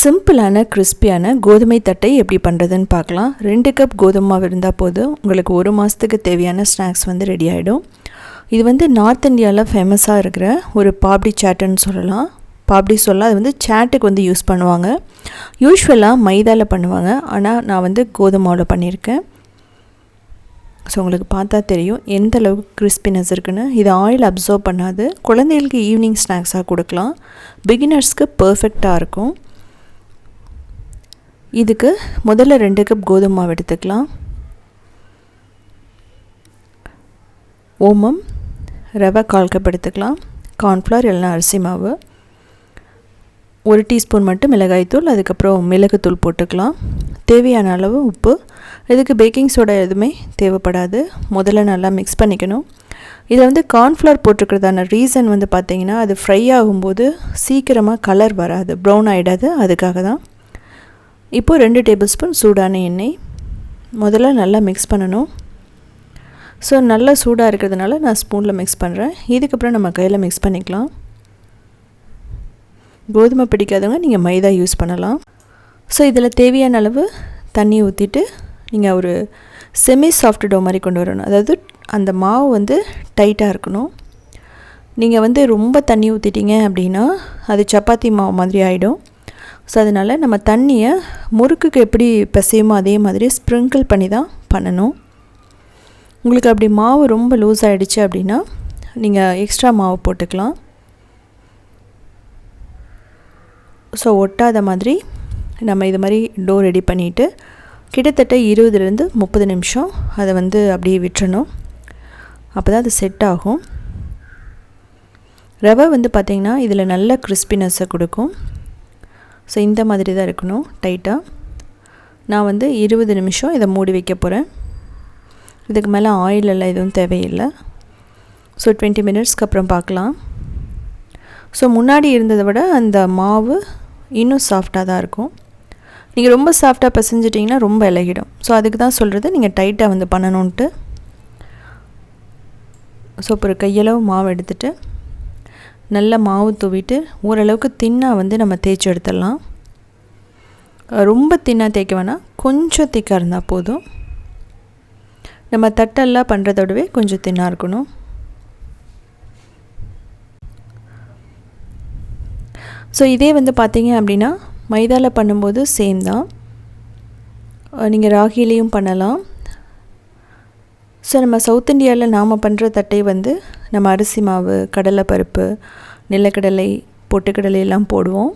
சிம்பிளான கிறிஸ்பியான கோதுமை தட்டை எப்படி பண்ணுறதுன்னு பார்க்கலாம். ரெண்டு கப் கோதுமை மாவு இருந்தால் போதும். உங்களுக்கு ஒரு மாதத்துக்கு தேவையான ஸ்நாக்ஸ் வந்து ரெடி ஆகிடும் இது வந்து நார்த் இந்தியாவில் ஃபேமஸாக இருக்கிற ஒரு பாப்டி சாட்டுன்னு சொல்லலாம். பாப்டி சொல்லலாம் அது வந்து சாட்டுக்கு வந்து யூஸ் பண்ணுவாங்க. யூஸ்வலாக மைதாவில் பண்ணுவாங்க. ஆனால் நான் வந்து கோதுமாவில் பண்ணியிருக்கேன். ஸோ உங்களுக்கு பார்த்தா தெரியும் எந்த அளவுக்கு கிறிஸ்பினஸ் இருக்குன்னு. இது ஆயில் அப்சர்வ் பண்ணாது. குழந்தைகளுக்கு ஈவினிங் ஸ்நாக்ஸாக கொடுக்கலாம். பிகினர்ஸ்க்கு பர்ஃபெக்டாக இருக்கும். இதுக்கு முதல்ல ரெண்டு கப் கோதுமை மாவு எடுத்துக்கலாம். ஓமம் ரவை கால் கப் எடுத்துக்கலாம். கார்ன்ஃப்ளவர் இல்லைனா அரிசி மாவு. ஒரு டீஸ்பூன் மட்டும் மிளகாய்த்தூள் அதுக்கப்புறம் மிளகுத்தூள் போட்டுக்கலாம். தேவையான அளவு உப்பு. இதுக்கு பேக்கிங் சோடா எதுவுமே தேவைப்படாது. முதல்ல நல்லா மிக்ஸ் பண்ணிக்கணும். இதில் வந்து கார்ன்ஃப்ளவர் போட்டிருக்கிறதான ரீசன் வந்து பார்த்திங்கன்னா அது ஃப்ரை ஆகும்போது சீக்கிரமாக கலர் வராது ப்ரௌன் ஆகிடாது அதுக்காக தான் இப்போது ரெண்டு டேபிள் ஸ்பூன் சூடான எண்ணெய். முதல்ல நல்லா மிக்ஸ் பண்ணணும். ஸோ நல்லா சூடாக இருக்கிறதுனால நான் ஸ்பூனில் மிக்ஸ் பண்ணுறேன் இதுக்கப்புறம் நம்ம கையில் மிக்ஸ் பண்ணிக்கலாம். கோதுமை பிடிக்காதவங்க நீங்கள் மைதா யூஸ் பண்ணலாம். ஸோ இதில் தேவையான அளவு தண்ணி ஊற்றிட்டு நீங்கள் ஒரு செமி சாஃப்ட் டோ மாதிரி கொண்டு வரணும். அதாவது அந்த மாவு வந்து டைட்டாக இருக்கணும். நீங்கள் வந்து ரொம்ப தண்ணி ஊற்றிட்டீங்க அப்படின்னா அது சப்பாத்தி மாவு மாதிரி ஆகிடும் ஸோ அதனால் நம்ம தண்ணியை முறுக்குக்கு எப்படி பிசையுமோ அதே மாதிரி ஸ்ப்ரிங்கிள் பண்ணி தான் பண்ணணும். உங்களுக்கு அப்படி மாவு ரொம்ப லூஸ் ஆகிடுச்சு அப்படின்னா நீங்கள் எக்ஸ்ட்ரா மாவு போட்டுக்கலாம். ஸோ ஒட்டாத மாதிரி நம்ம இது மாதிரி டோ ரெடி பண்ணிவிட்டு கிட்டத்தட்ட இருபதுலேருந்து முப்பது நிமிஷம் அதை வந்து அப்படியே விட்டுறணும். அப்போ தான் அது செட் ஆகும். ரவை வந்து பார்த்திங்கன்னா இதில் நல்ல கிறிஸ்பினஸ்ஸை கொடுக்கும். ஸோ இந்த மாதிரி தான் இருக்கணும் டைட்டாக நான் வந்து இருபது நிமிஷம் இதை மூடி வைக்க போகிறேன் இதுக்கு மேலே ஆயில் எல்லாம் எதுவும் தேவையில்லை. ஸோ டுவெண்ட்டி மினிட்ஸ்க்கு அப்புறம் பார்க்கலாம். ஸோ முன்னாடி இருந்ததை விட அந்த மாவு இன்னும் சாஃப்டாக தான் இருக்கும். நீங்கள் ரொம்ப சாஃப்டாக பிசைஞ்சிட்டிங்கன்னா ரொம்ப இலகிடும். ஸோ அதுக்கு தான் சொல்கிறது நீங்கள் டைட்டாக வந்து பண்ணணுன்ட்டு ஸோ இப்போ ஒரு கையளவு மாவு எடுத்துகிட்டு நல்ல மாவு தூவிட்டு ஓரளவுக்கு தின்னாக வந்து நம்ம தேய்ச்சி எடுத்துடலாம். ரொம்ப தின்னாக தேய்க்க வேணாம். கொஞ்சம் திக்காக இருந்தால் போதும். நம்ம தட்டெல்லாம் பண்ணுறதோடவே கொஞ்சம் தின்னாக இருக்கணும். ஸோ இதே வந்து பார்த்தீங்க அப்படின்னா மைதாவில் பண்ணும்போது சேம் தான். நீங்கள் ராகிலேயும் பண்ணலாம். ஸோ நம்ம சவுத் இந்தியாவில் நாம் பண்ணுற தட்டை வந்து நம்ம அரிசி மாவு கடலைப்பருப்பு நிலக்கடலை பொட்டுக்கடலை எல்லாம் போடுவோம்.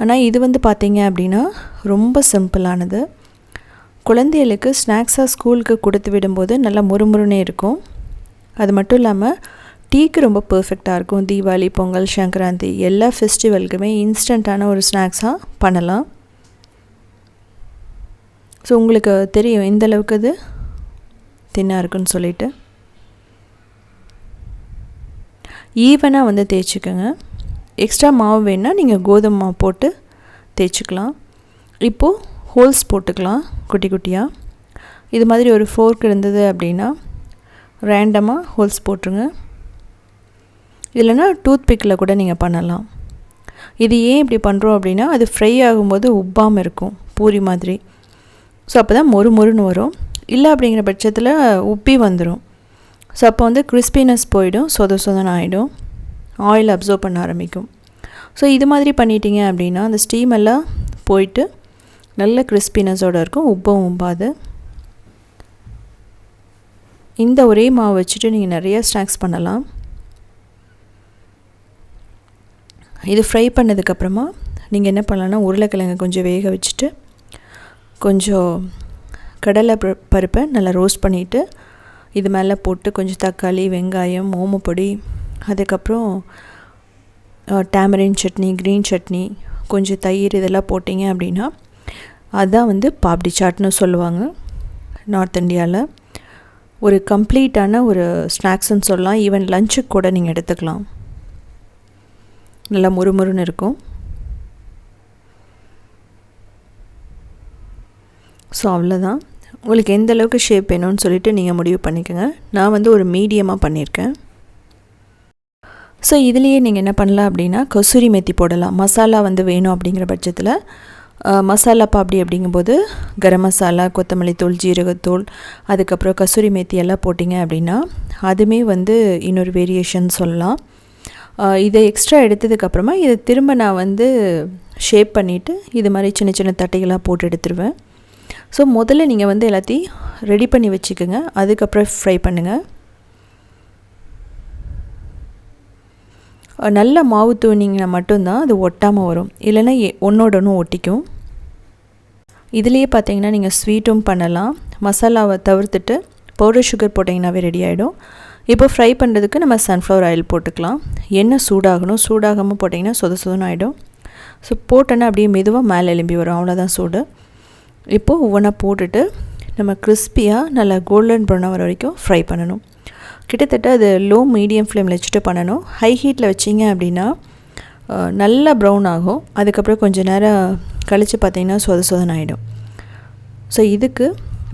ஆனால் இது வந்து பார்த்திங்க அப்படின்னா ரொம்ப சிம்பிளானது. குழந்தைகளுக்கு ஸ்நாக்ஸாக ஸ்கூலுக்கு கொடுத்து விடும்போது நல்லா முறுமுறுனே இருக்கும். அது மட்டும் இல்லாமல் டீக்கு ரொம்ப பர்ஃபெக்டாக இருக்கும். தீபாவளி பொங்கல் சங்கராந்தி எல்லா ஃபெஸ்டிவலுக்குமே இன்ஸ்டண்ட்டான ஒரு ஸ்நாக்ஸாக பண்ணலாம். ஸோ உங்களுக்கு தெரியும் எந்தளவுக்கு அது தின்னாக இருக்குன்னு சொல்லிட்டு. ஈவனாக வந்து தேய்ச்சிக்கோங்க. எக்ஸ்ட்ரா மாவு வேணால் நீங்கள் கோதுமை மாவு போட்டு தேய்ச்சிக்கலாம். இப்போது ஹோல்ஸ் போட்டுக்கலாம் குட்டி குட்டியாக இது மாதிரி ஒரு ஃபோர்க் இருந்தது அப்படின்னா ரேண்டமாக ஹோல்ஸ் போட்டுருங்க. இல்லைனா டூத் பிக்கில் கூட நீங்கள் பண்ணலாம். இது ஏன் இப்படி பண்ணுறோம் அப்படின்னா அது ஃப்ரை ஆகும்போது உப்பாமல் இருக்கும் பூரி மாதிரி. ஸோ அப்போ தான் மொறு மொறுன்னு வரும். இல்லை அப்படிங்கிற பட்சத்தில் உப்பி வந்துடும் ஸோ அப்போ வந்து கிறிஸ்பினஸ் போயிடும் சொத சொதன்னு ஆகிடும் ஆயில் அப்சர்வ் பண்ண ஆரம்பிக்கும். ஸோ இது மாதிரி பண்ணிட்டீங்க அப்படின்னா அந்த ஸ்டீம் எல்லாம் போயிட்டு நல்ல கிறிஸ்பினஸோடு இருக்கும் உப்பும் உப்பாது இந்த ஒரே மாவு வச்சுட்டு நீங்கள் நிறைய ஸ்நாக்ஸ் பண்ணலாம். இது ஃப்ரை பண்ணதுக்கப்புறமா நீங்கள் என்ன பண்ணலான்னா உருளைக்கிழங்கு கொஞ்சம் வேக வச்சுட்டு கொஞ்சம் கடலை பருப்பை நல்லா ரோஸ்ட் பண்ணிவிட்டு இது மேலே போட்டு கொஞ்சம் தக்காளி வெங்காயம் ஓமப்பொடி அதுக்கப்புறம் டேமரின் சட்னி க்ரீன் சட்னி கொஞ்சம் தயிர் இதெல்லாம் போட்டிங்க அப்படின்னா அதுதான் வந்து பாப்டி சாட்னு சொல்லுவாங்க நார்த் இந்தியாவில் ஒரு கம்ப்ளீட்டான ஒரு ஸ்நாக்ஸ்ன்னு சொல்லலாம். ஈவன் லஞ்சுக்கு கூட நீங்கள் எடுத்துக்கலாம். நல்லா முறுமுறுன்னு இருக்கும். ஸோ அவ்வளோதான் உங்களுக்கு எந்த அளவுக்கு ஷேப் வேணும்னு சொல்லிட்டு நீங்கள் முடிவு பண்ணிக்கோங்க. நான் வந்து ஒரு மீடியமாக பண்ணியிருக்கேன். ஸோ இதுலேயே நீங்கள் என்ன பண்ணலாம் அப்படின்னா கசூரி மெத்தி போடலாம். மசாலா வந்து வேணும் அப்படிங்கிற பட்சத்தில் மசாலா பாப்டி அப்படிங்கும்போது கரம் மசாலா கொத்தமல்லி தூள் ஜீரகத்தூள் அதுக்கப்புறம் கசூரி மேத்தி எல்லாம் போட்டிங்க அப்படின்னா அதுவுமே வந்து இன்னொரு வேரியேஷன் சொல்லலாம். இதை எக்ஸ்ட்ரா எடுத்ததுக்கப்புறமா இதை திரும்ப நான் வந்து ஷேப் பண்ணிவிட்டு இது மாதிரி சின்ன சின்ன தட்டைகளாக போட்டு எடுத்துருவேன். ஸோ முதல்ல நீங்கள் வந்து எல்லாத்தையும் ரெடி பண்ணி வச்சுக்கோங்க. அதுக்கப்புறம் ஃப்ரை பண்ணுங்கள் நல்ல மாவு தூணிங்கன்னா மட்டும்தான் அது ஒட்டாமல் வரும். இல்லைன்னா ஒன்றோட ஒன்றும் ஒட்டிக்கும். இதுலேயே பார்த்தீங்கன்னா நீங்கள் ஸ்வீட்டும் பண்ணலாம். மசாலாவை தவிர்த்துட்டு பவுடர் சுகர் போட்டிங்கனாவே ரெடி ஆகிடும் இப்போ ஃப்ரை பண்ணுறதுக்கு நம்ம சன்ஃப்ளவர் ஆயில் போட்டுக்கலாம். எண்ணெய் சூடாகணும். சூடாகாமல் போட்டிங்கன்னா சொத சொதன்னு ஆகிடும் ஸோ போட்டோன்னா அப்படியே மெதுவாக மேலே எலும்பி வரும். அவ்வளோதான் சூடு. இப்போது ஒவ்வொன்றா போட்டுட்டு நம்ம கிறிஸ்பியாக நல்லா கோல்டன் ப்ரௌன் வர வரைக்கும் ஃப்ரை பண்ணணும். கிட்டத்தட்ட அது லோ மீடியம் ஃப்ளேமில் வச்சுட்டு பண்ணணும். ஹை ஹீட்டில் வச்சிங்க அப்படின்னா நல்லா ப்ரௌன் ஆகும். அதுக்கப்புறம் கொஞ்சம் நேரம் கழித்து பார்த்திங்கன்னா சொத சொதன் ஆகிடும் ஸோ இதுக்கு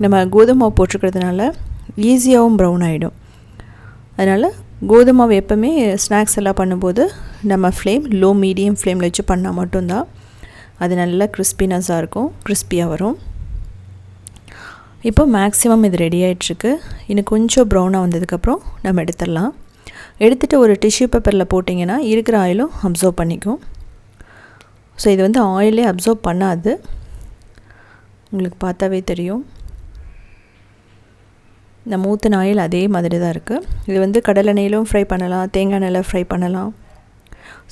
நம்ம கோதுமை போட்டிருக்கிறதுனால ஈஸியாகவும் ப்ரௌன் ஆகிடும் அதனால் கோதுமாவை எப்போவுமே ஸ்நாக்ஸ் எல்லாம் பண்ணும்போது நம்ம ஃப்ளேம் லோ மீடியம் ஃப்ளேமில் வச்சு பண்ணால் மட்டும்தான் அது நல்லா கிறிஸ்பினஸாக இருக்கும். கிறிஸ்பியாக வரும். இப்போ மேக்ஸிமம் இது ரெடி ஆகிட்டுருக்கு இன்னும் கொஞ்சம் ப்ரௌனாக வந்ததுக்கப்புறம் நம்ம எடுத்துடலாம். எடுத்துகிட்டு ஒரு டிஷ்யூ பேப்பரில் போட்டிங்கன்னா இருக்கிற ஆயிலும் அப்சர்வ் பண்ணிக்கும். ஸோ இது வந்து ஆயிலே அப்சர்வ் பண்ணாது. உங்களுக்கு பார்த்தாவே தெரியும். இந்த மூத்தன ஆயில் அதே மாதிரி தான் இருக்குது இது வந்து கடலெண்ணெயிலும் ஃப்ரை பண்ணலாம். தேங்காய் எண்ணெயில் ஃப்ரை பண்ணலாம்.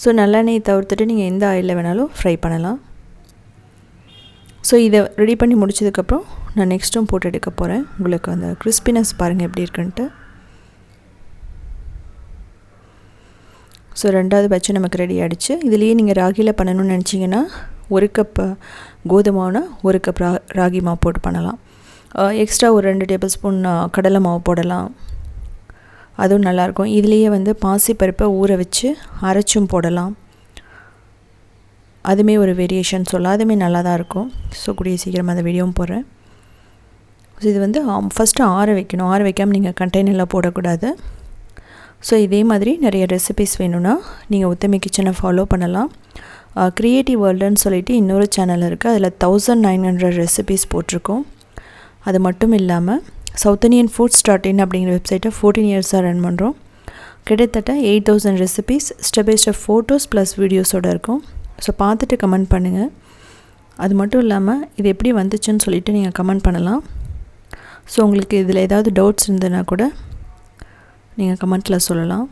ஸோ நல்லெண்ணெய் தவிர்த்துட்டு நீங்கள் எந்த ஆயிலில் வேணாலும் ஃப்ரை பண்ணலாம். ஸோ இதை ரெடி பண்ணி முடிச்சதுக்கப்புறம் நான் நெக்ஸ்ட்டும் போட்டு எடுக்க போகிறேன் உங்களுக்கு அந்த கிறிஸ்பினஸ் பாருங்கள் எப்படி இருக்குன்ட்டு. ஸோ ரெண்டாவது பட்சம் நமக்கு ரெடி ஆகிடுச்சு இதுலேயே நீங்கள் ராகியில் பண்ணணும்னு நினச்சிங்கன்னா ஒரு கப் கோதுமாவுனா ஒரு கப் ரா ராகி மாவு போட்டு பண்ணலாம். எக்ஸ்ட்ரா ஒரு ரெண்டு டேபிள் ஸ்பூன் கடலை மாவு போடலாம். அதுவும் நல்லாயிருக்கும் இதுலேயே வந்து பாசிப்பருப்பை ஊற வச்சு அரைச்சும் போடலாம். அதுவுமே ஒரு வேரியேஷன் சொல்லலாம் அதுவுமே நல்லா தான் இருக்கும். ஸோ கூடிய சீக்கிரம் அந்த வீடியோவும் போடுறேன். ஸோ இது வந்து ஃபஸ்ட்டு ஆற வைக்கணும். ஆற வைக்காமல் நீங்கள் கண்டெய்னரில் போடக்கூடாது. ஸோ இதே மாதிரி நிறைய ரெசிபிஸ் வேணும்னா நீங்கள் உத்தமி கிச்சனை ஃபாலோ பண்ணலாம். க்ரியேட்டிவ் வேர்ல்டுன்னு சொல்லிட்டு இன்னொரு சேனல் இருக்குது அதில் தௌசண்ட் நைன் ஹண்ட்ரட் ரெசிபிஸ் போட்டிருக்கோம். அது மட்டும் இல்லாமல் south Indian food dot in அப்படிங்கிற வெப்சைட்டை ஃபோர்டீன் இயர்ஸாக ரன் பண்ணுறோம் கிட்டத்தட்ட eight thousand recipes step by step photos plus வீடியோஸோடு இருக்கும். ஸோ பார்த்துட்டு கமெண்ட் பண்ணுங்கள் அது மட்டும் இல்லாமல் இது எப்படி வந்துச்சுன்னு சொல்லிவிட்டு நீங்கள் கமெண்ட் பண்ணலாம். ஸோ உங்களுக்கு இதில் ஏதாவது டவுட்ஸ் இருந்ததுன்னா கூட நீங்கள் கமெண்ட்டில் சொல்லலாம்.